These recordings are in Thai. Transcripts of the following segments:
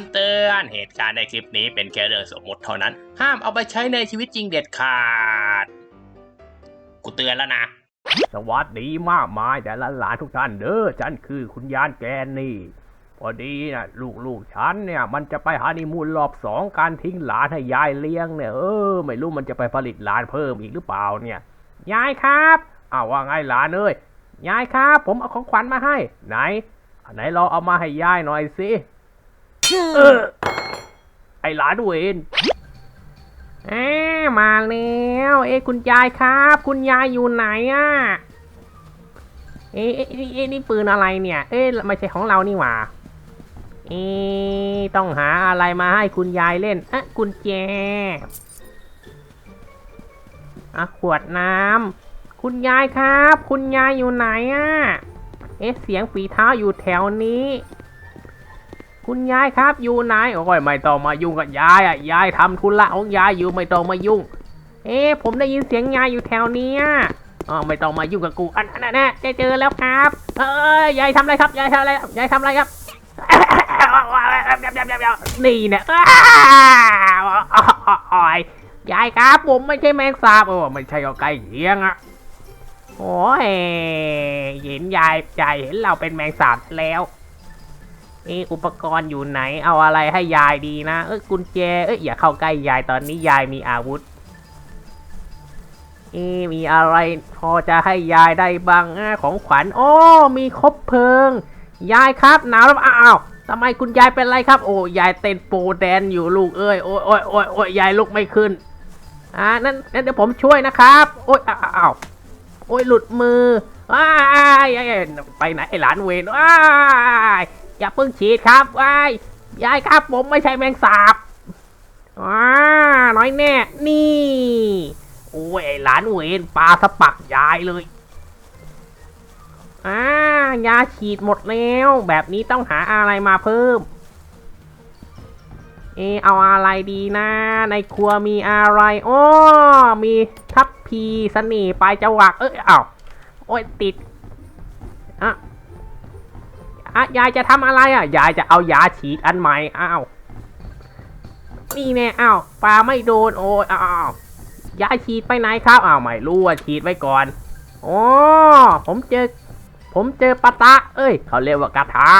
ำเตือนเหตุการณ์ในคลิปนี้เป็นแค่เรื่องสมมติเท่านั้น ห้ามเอาไปใช้ในชีวิตจริงเด็ดขาด กูเตือนแล้วนะ สวัสดีมากมายแต่ละหลานทุกท่านเด้อฉันคือคุณยานแกนนี่ พอดีนะลูกๆฉันเนี่ย มันจะไปฮันนีมูนรอบสองการทิ้งหลานให้ยายเลี้ยงเนี่ยเออไม่รู้มันจะไปผลิตหลานเพิ่มอีกหรือเปล่าเนี่ยยายครับอ้าวว่าไงหลานเอ้ยยายครับ ผมเอาของขวัญมาให้ ไหนไหนลองเอามาให้ยายหน่อยสิ เออ ไอหลานเวนเอ๊มาแล้วเอ๊คุณยายครับ คุณยายอยู่ไหนอะเอ๊ะเอ๊ะเอ๊ะเอ๊ะนี่ปืนอะไรเนี่ย เอ๊ะไม่ใช่ของเรานี่หว่าเอ๊ะต้องหาอะไรมาให้คุณยายเล่นอะกุญแจอะขวดน้ำคุณยายครับ คุณยายอยู่ไหนอะ เอ๊ะเสียงฝีเท้าอยู่แถวนี้ คุณยายครับอยู่ไหนโอ้ยไม่ต้องมายุ่งกับยายอะยายทำธุระของยายอยู่ไม่ต้องมายุ่ง เอ๊ผมได้ยินเสียงยายอยู่แถวเนี้ยอ๋อไม่ต้องมายุ่งกับกูอันนั้นนะจะเจอแล้วครับ เอ้ยยายทำอะไรครับยายทำอะไรยายทำอะไรครับนี่เนี่ยอ้าวโอ้ยายครับผมไม่ใช่แมงสาบโอ้ไม่ใช่ก็ไก่เคียงอะโอ้ยเห็นยายใจเห็นเราเป็นแมงสาบแล้ว เอะอุปกรณ์อยู่ไหนเอาอะไรให้ยายดีนะ เอ้ยกุญแจเอ้ยอย่าเข้าใกล้ยายตอนนี้ยายมีอาวุธเอะมีอะไรพอจะให้ยายได้บ้างอของขวัญโอ้มีคบเพลิง ยายครับหนาวแล้วอ้าวทำไมคุณยายเป็นไรครับ โอ้ยายเต้นโปแดนอยู่ลูกเอ้ยโอ้ยโอ้ยโอ้ยโอ้ยยายลุกไม่ขึ้นอ่านั่นนั่นเดี๋ยวผมช่วยนะครับ โอ้ยอ้าวโอ้ยหลุดมืออ้ายไปไหนไอหลานเวนอ้าย อย่าเพิ่งฉีดครับอ้ายยายครับผมไม่ใช่แมงสาบอ้าน้อยแน่นี่โอ้ยไอ้หลานเวนปลาสปักยายเลยอ่ายาฉีดหมดแล้ว แบบนี้ต้องหาอะไรมาเพิ่ม เออเอาอะไรดีนะ ในครัวมีอะไรอ้อมีทัพพีสนีปลายจวักเอ้ยอ้าโอ้ยติดอะ อะยายจะทำอะไรอะ ยายจะเอายาฉีดอันใหม่อ้าวนี่แน่อ้าวปลาไม่โดนโอ้ยอ้าวยายฉีดไปไหนครับอ้าวไม่รู้อะฉีดไว้ก่อนโอ๋อผมเจอ ผมเจอปะตะ เอ้ย เขาเรียกว่ากระทะ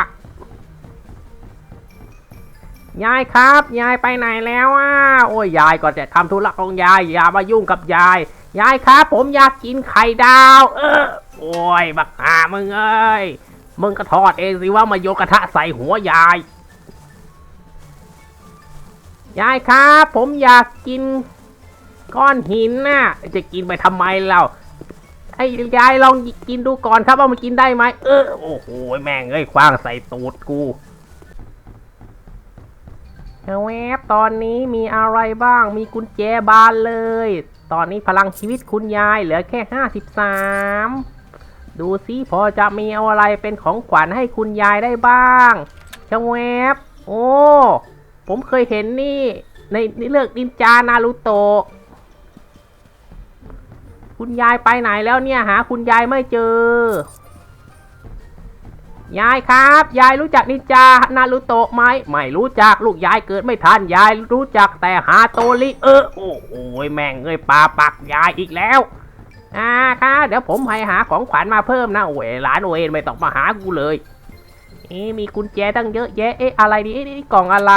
ยายครับ ยายไปไหนแล้วอะโอ้ยยายก็จะทำธุระของยายอย่ามายุ่งกับยายยายครับ ผมอยากกินไข่ดาว เออโอ้ยบักหามึงเอ้ย มึงก็ทอดเองสิว่ามาโยกกระทะใส่หัวยาย ยายครับ ผมอยากกิน ก้อนหินน่ะ จะกินไปทำไมเราไอ้ยายลองกินดูก่อนครับว่ามันกินได้ไหมเออโอ้โหแม่งเอ้ยคว้างใส่ตูดกูแวบตอนนี้มีอะไรบ้าง มีกุญแจบานเลย ตอนนี้พลังชีวิตคุณยายเหลือแค่53 ดูซิพอจะมีเอาอะไรเป็นของขวัญให้คุณยายได้บ้างชะแวบโอ้ ผมเคยเห็นนี่ ในเรื่องนินจานารูโตะคุณยายไปไหนแล้วเนี่ยหาคุณยายไม่เจอ ยายครับ ยายรู้จักนินจานารุโตะไหมไม่รู้จักลูกยายเกิดไม่ทันยายรู้จักแต่หาโตริเออโอ้โหแม่งเอ้ยปาปักยายอีกแล้ว อ่าครับเดี๋ยวผมให้หาของขวัญมาเพิ่มนะโอ้ยหลานโอ้ยไม่ต้องมาหากูเลย เอ๊มีกุญแจตั้งเยอะแยะเอ๊ะอะไรดีเอ๊ะนี่กล่องอะไร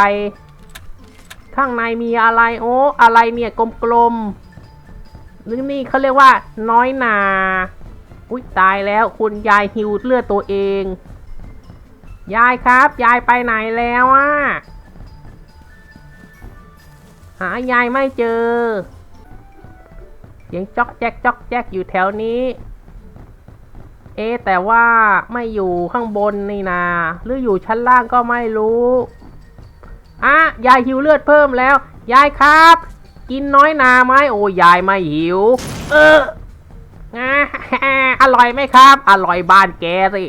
ข้างในมีอะไรโอ้อะไรเนี่ยกลมๆนี่นี่เขาเรียกว่า น้อยนาอุ้ยตายแล้วคุณยายหิวเลือดตัวเอง ยายครับ ยายไปไหนแล้วอะหายายไม่เจอ เสียงจ๊อกแจ๊กจ๊อกแจ๊กอยู่แถวนี้ เอ๊แต่ว่าไม่อยู่ข้างบนนี่นา หรืออยู่ชั้นล่างก็ไม่รู้อะยายหิวเลือดเพิ่มแล้ว ยายครับ กินน้อยนาไหมโอ้ยายไม่หิว เอออ่าอร่อยไหมครับ อร่อยบ้านแกสิ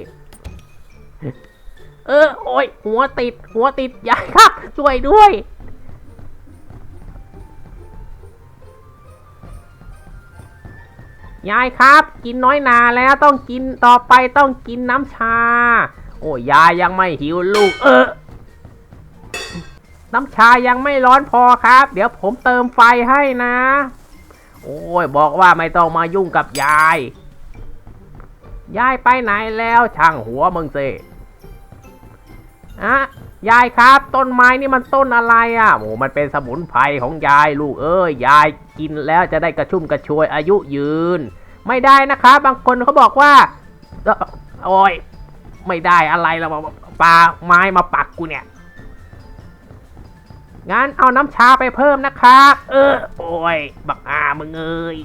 เออ โอ้ยหัวติด หัวติดยายครับ ช่วยด้วย ยายครับ กินน้อยนาแล้วต้องกินต่อไปต้องกินน้ำชา โอ้ยยายยังไม่หิวลูก เออ น้ำชายังไม่ร้อนพอครับ เดี๋ยวผมเติมไฟให้นะ โอ้ยบอกว่าไม่ต้องมายุ่งกับยาย ยายไปไหนแล้วช่างหัวมึงสิอะ ยายครับ ต้นไม้นี่มันต้นอะไรอะโอ้มันเป็นสมุนไพรของยายลูกเอ้ยยายกินแล้วจะได้กระชุ่มกระชวยอายุยืน ไม่ได้นะครับ บางคนเขาบอกว่าโอ้ยไม่ได้อะไรแล้วปลาไม้มาปักกูเนี่ยงั้นเอาน้ำชาไปเพิ่มนะครับ เออ โอ้ย บักอามึงเอ้ย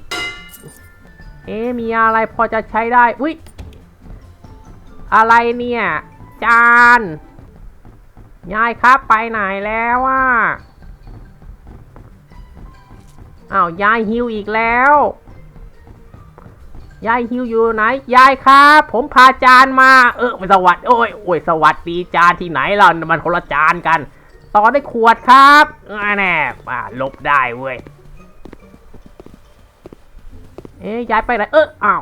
เอ๊มีอะไรพอจะใช้ได้ อุ้ย อะไรเนี่ย จาน ยายครับไปไหนแล้วอะอ้าวยายหิวอีกแล้ว ยายหิวอยู่ไหน ยายครับ ผมพาจานมา เออสวัสดีโอ้ยโอ้ยสวัสดีจานที่ไหนล่ะมันคนละจานกัน ต่อได้ขวดครับอแน่อ่าลบได้เว้ย เอ๊ะย้ายไปไหน เอออ้าว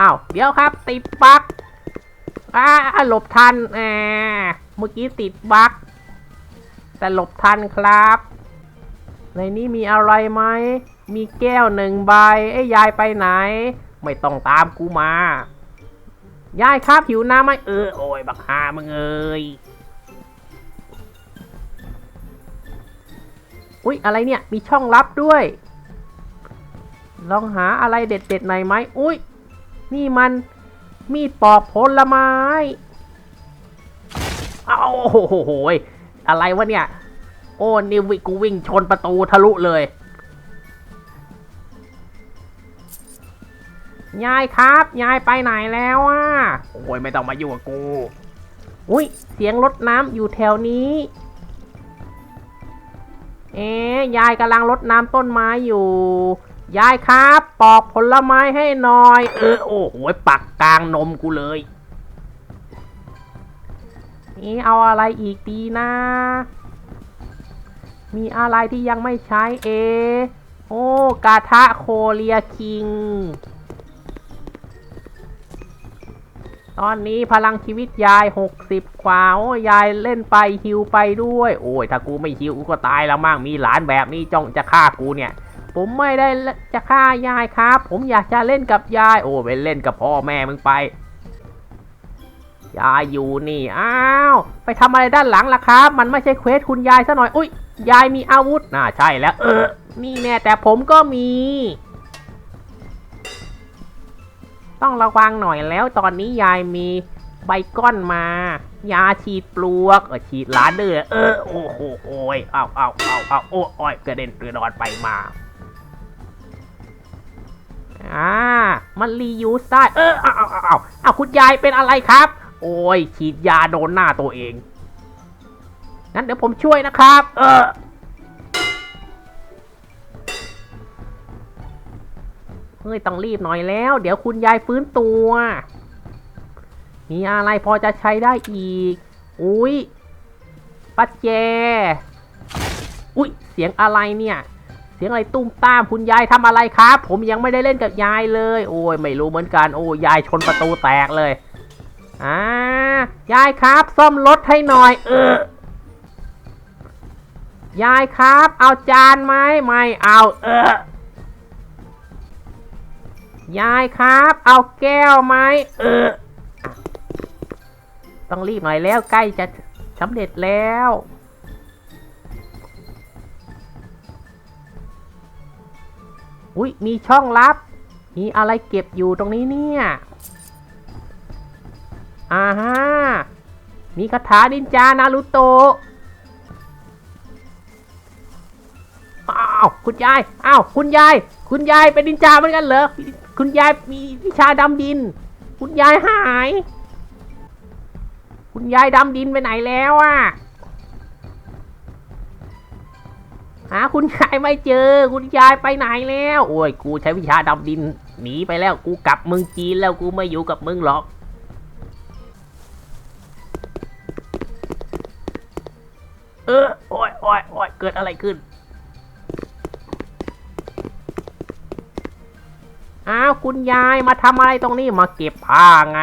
อ้าว เดี๋ยวครับ ติดบั๊ก อ่าหลบทันแหมเมื่อกี้ติดบั๊กแต่หลบทันครับ ในนี้มีอะไรไหม มีแก้วหนึ่งใบเอ้ยยายไปไหน ไม่ต้องตามกูมา ยายครับหิวน้ำไหมเออโอ้ยบักฮามึงเอ้ยอุ๊ย อะไรเนี่ย มีช่องลับด้วย ลองหาอะไรเด็ดๆหน่อยไหม อุ๊ย นี่มัน มีดปอกผลไม้ เอาโอ้โหยอะไรวะเนี่ย โอ้นิวิกูวิ่งชนประตูทะลุเลย ยายครับ ยายไปไหนแล้วอะ โอ้ยไม่ต้องมาอยู่กับกู อุ๊ยเสียงรถน้ำอยู่แถวนี้ เอ๊ยายกำลังรดน้ำต้นไม้อยู่ ยายครับปอกผลไม้ให้หน่อย เออโอ้โหปักกลางนมกูเลย นี่เอาอะไรอีกดีนะ มีอะไรที่ยังไม่ใช้เอ โอ้กาทะโคเรียคิง ตอนนี้พลังชีวิตยาย 60กว่าโอ้ยายเล่นไปฮิวไปด้วย โอ้ยถ้ากูไม่ฮิวกูก็ตายแล้วมั่งมีหลานแบบนี้จ้องจะฆ่ากูเนี่ย ผมไม่ได้จะฆ่ายายครับ ผมอยากจะเล่นกับยาย โอ้ไปเล่นกับพ่อแม่มึงไป ยายอยู่นี่ อ้าว ไปทำอะไรด้านหลังล่ะครับ มันไม่ใช่เควสคุณยายซะหน่อย อุ้ย ยายมีอาวุธ น่าใช่แล้ว เออ นี่แน่แต่ผมก็มี ต้องระวังหน่อยแล้วตอนนี้ยายมีใบก้อนมา ยาฉีดปลวก เออฉีดหลานเด้อเออ โอ้โหโอ้ยเอาเอาเอาเอาโอ้ยโอ้ยกระเด็นกระดอนไปมา อ่า มันรียูสได้ เออเอาเอาเอาเอาเอาคุณยายเป็นอะไรครับ โอ้ยฉีดยาโดนหน้าตัวเอง งั้นเดี๋ยวผมช่วยนะครับ เออเฮ้ยต้องรีบหน่อยแล้ว เดี๋ยวคุณยายฟื้นตัว มีอะไรพอจะใช้ได้อีก อุ้ยปัจแจอุ้ยเสียงอะไรเนี่ย เสียงอะไรตุ้มตามคุณยายทำอะไรครับ ผมยังไม่ได้เล่นกับยายเลย โอ้ยไม่รู้เหมือนกัน โอ้ยายชนประตูแตกเลยอ่ายายครับ ซ่อมรถให้หน่อย เออยายครับ เอาจานไหมไม่เอา เออยายครับ เอาแก้วไหมเออ ต้องรีบหน่อยแล้วใกล้จะสำเร็จแล้ว อุ้ยมีช่องลับ มีอะไรเก็บอยู่ตรงนี้เนี่ย อ่าฮะ มีคาถาดินจานารุโตะอ้าวคุณยาย อ้าว คุณยาย คุณยายเป็นดินจาเหมือนกันเหรอ คุณยายมีวิชาดำดิน คุณยายหาย คุณยายดำดินไปไหนแล้วอะ หาคุณยายไม่เจอ คุณยายไปไหนแล้ว โอ้ย กูใช้วิชาดำดินหนีไปแล้ว กูกลับเมืองจีนแล้วกูไม่อยู่กับมึงหรอก เออ โอ้ยโอ้ยโอ้ยเกิดอะไรขึ้น อ้าว คุณยายมาทำอะไรตรงนี้ มาเก็บผ้าไง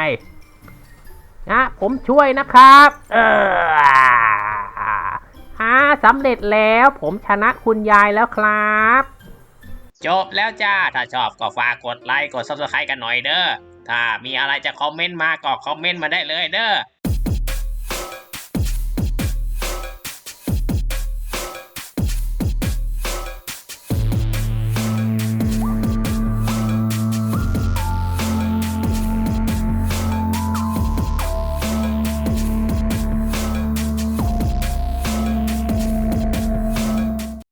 นะ ผมช่วยนะครับ เออ่าสำเร็จแล้วผมชนะคุณยายแล้วครับ จบแล้วจ้า ถ้าชอบก็ฝากกดไลค์ กด subscribe กันหน่อยเด้อ ถ้ามีอะไรจะคอมเมนต์มาก็คอมเมนต์มาได้เลยเด้อ